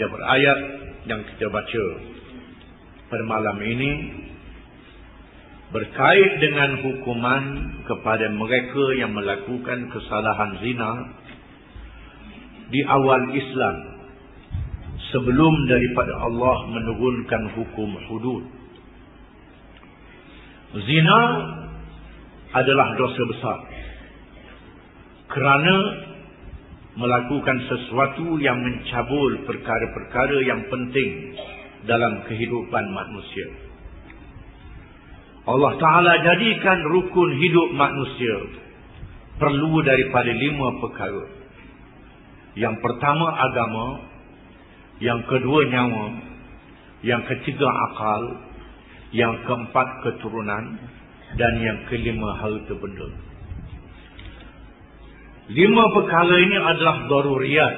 kita berayat yang kita baca pada malam ini berkait dengan hukuman kepada mereka yang melakukan kesalahan zina di awal Islam sebelum daripada Allah menurunkan hukum hudud. Zina adalah dosa besar kerana melakukan sesuatu yang mencabul perkara-perkara yang penting dalam kehidupan manusia. Allah Ta'ala jadikan rukun hidup manusia perlu daripada lima perkara. Yang pertama agama, yang kedua nyawa, yang ketiga akal, yang keempat keturunan, dan yang kelima harta benda. Lima perkara ini adalah daruriyat.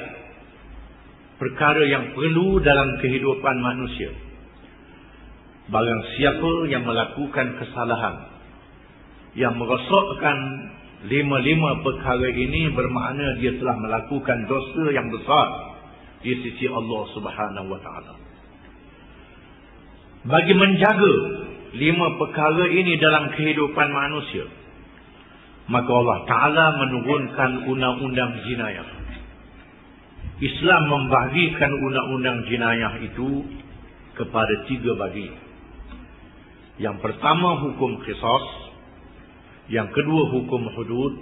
Perkara yang perlu dalam kehidupan manusia. Barang siapa yang melakukan kesalahan. Yang merosokkan lima-lima perkara ini bermakna dia telah melakukan dosa yang besar. Di sisi Allah subhanahu wa ta'ala. Bagi menjaga lima perkara ini dalam kehidupan manusia maka Allah Ta'ala menurunkan undang-undang jinayah. Islam membagikan undang-undang jinayah itu kepada tiga bagi. Yang pertama hukum kisos. Yang kedua hukum hudud.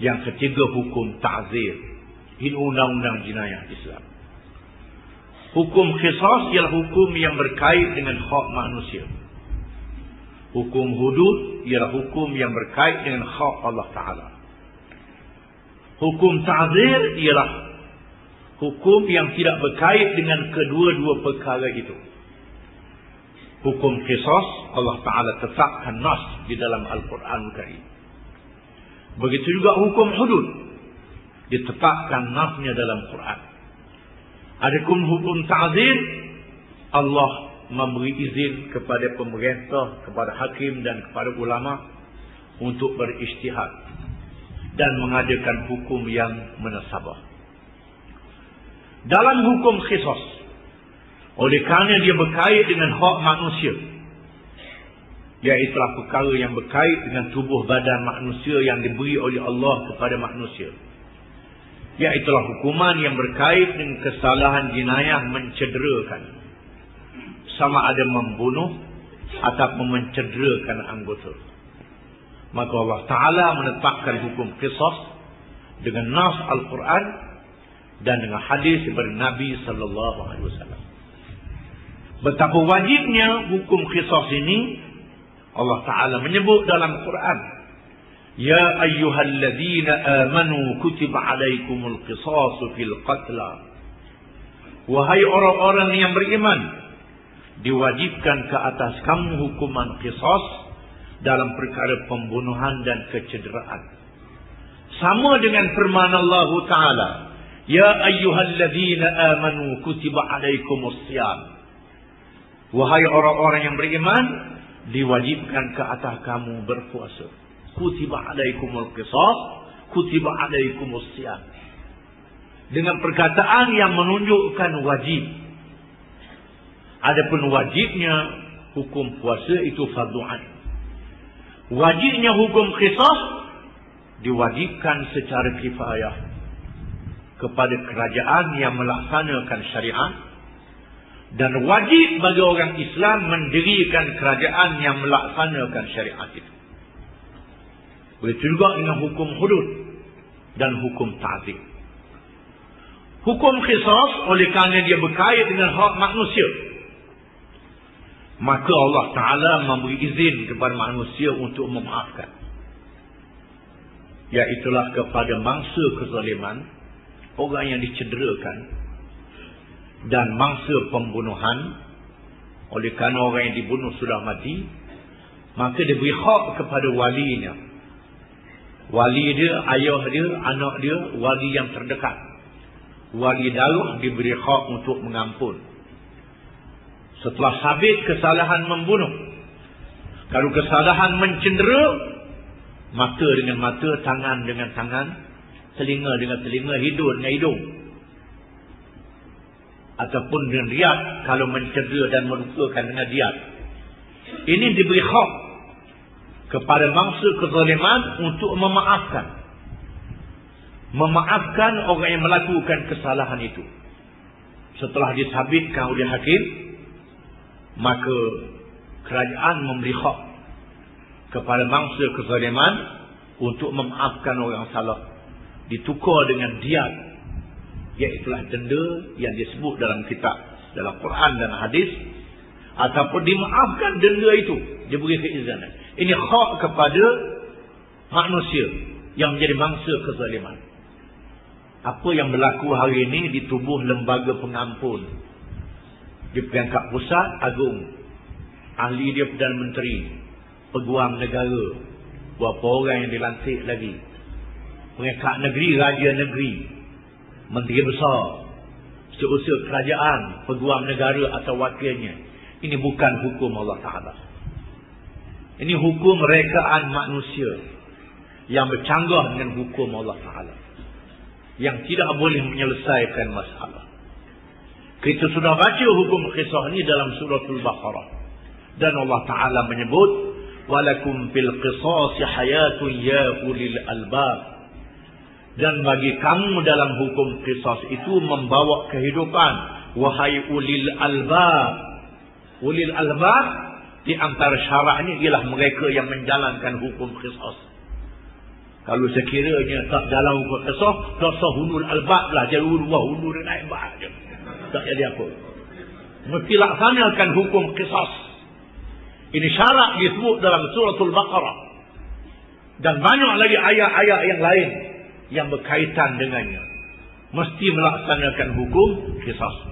Yang ketiga hukum ta'zir. Ini undang-undang jinayah Islam. Hukum kisos ialah hukum yang berkait dengan hak manusia. Hukum hudud ialah hukum yang berkait dengan hak Allah Ta'ala. Hukum ta'zir ialah hukum yang tidak berkait dengan kedua-dua perkara itu. Hukum kisos Allah Ta'ala tetapkan nas di dalam Al-Quran Karim. Begitu juga hukum hudud. Ditetapkan nasnya dalam Quran. Adapun hukum ta'zir Allah memberi izin kepada pemerintah, kepada hakim dan kepada ulama untuk beristihad dan mengadakan hukum yang menasabah. Dalam hukum khisos, oleh kerana dia berkait dengan hak manusia, iaitulah perkara yang berkait dengan tubuh badan manusia yang diberi oleh Allah kepada manusia. Iaitulah hukuman yang berkait dengan kesalahan jenayah mencederakan sama ada membunuh atau mencederakan anggota. Maka Allah Ta'ala menetapkan hukum kisah dengan nas Al-Quran dan dengan hadis daripada Nabi Sallallahu Alaihi Wasallam. Betapa wajibnya hukum kisah ini Allah Ta'ala menyebut dalam Quran. Ya ayyuhalladzina amanu kutiba alaikumul qisasu fil qatla. Wahai orang-orang yang beriman, diwajibkan ke atas kamu hukuman kisos dalam perkara pembunuhan dan kecederaan. Sama dengan firman Allah Ta'ala. Ya ayyuhalladzina amanu kutiba alaikumus siyam. Wahai orang-orang yang beriman, diwajibkan ke atas kamu berpuasa. Kutiba alaikumul qisas, kutiba alaikumus siyam. Dengan perkataan yang menunjukkan wajib. Adapun wajibnya hukum puasa itu fardu ain. Wajibnya hukum qisas diwajibkan secara kifayah kepada kerajaan yang melaksanakan syariat dan wajib bagi orang Islam mendirikan kerajaan yang melaksanakan syariat itu. Begitu juga dengan hukum hudud dan hukum ta'zim. Hukum qisas oleh kerana dia berkait dengan hak manusia maka Allah Ta'ala memberi izin kepada manusia untuk memaafkan. Iaitulah kepada mangsa kezaliman, orang yang dicederakan, dan mangsa pembunuhan, oleh kerana orang yang dibunuh sudah mati, maka diberi hak kepada walinya. Wali dia, ayah dia, anak dia, wali yang terdekat. Wali darah diberi hak untuk mengampun. Setelah sabit kesalahan membunuh. Kalau kesalahan mencendera, mata dengan mata, tangan dengan tangan, telinga dengan telinga, hidung dengan hidung. ataupun dengan riad kalau mencedera dan merupakan dengan riad. Ini diberi hak kepada mangsa kezaliman untuk memaafkan. Memaafkan orang yang melakukan kesalahan itu. Setelah disabitkan oleh hakim, maka kerajaan memberi hak kepada mangsa kezaliman untuk memaafkan orang salah. Ditukar dengan diat iaitulah denda yang disebut dalam kitab dalam Quran dan hadis ataupun dimaafkan denda itu. Diberi keizinan ini hak kepada manusia yang menjadi mangsa kezaliman. Apa yang berlaku hari ini di tubuh lembaga pengampun di peringkat pusat agung ahli dia Perdana Menteri peguam negara berapa orang yang dilantik lagi peringkat negeri raja negeri menteri besar, seusaha kerajaan, peguam negara atau wakilnya. Ini bukan hukum Allah Ta'ala. Ini hukum rekaan manusia yang bercanggah dengan hukum Allah Ta'ala. Yang tidak boleh menyelesaikan masalah. Kita sudah baca hukum kisah ini dalam suratul Baqarah. Dan Allah Ta'ala menyebut, Walakum fil qisasi hayatun ya ulil albab. Dan bagi kamu dalam hukum qisas itu membawa kehidupan wahai ulil albab. Ulil albab di antara syaratnya ialah mereka yang menjalankan hukum qisas. Kalau sekiranya tak jalan hukum qisas tak sah ulul albab lah. Jadi ulul ulul naik bahagia tak jadi apa. Mesti laksanakan hukum qisas ini syarat disebut dalam suratul baqarah. Dan banyak lagi ayat-ayat yang lain yang berkaitan dengannya. Mesti melaksanakan hukum kisah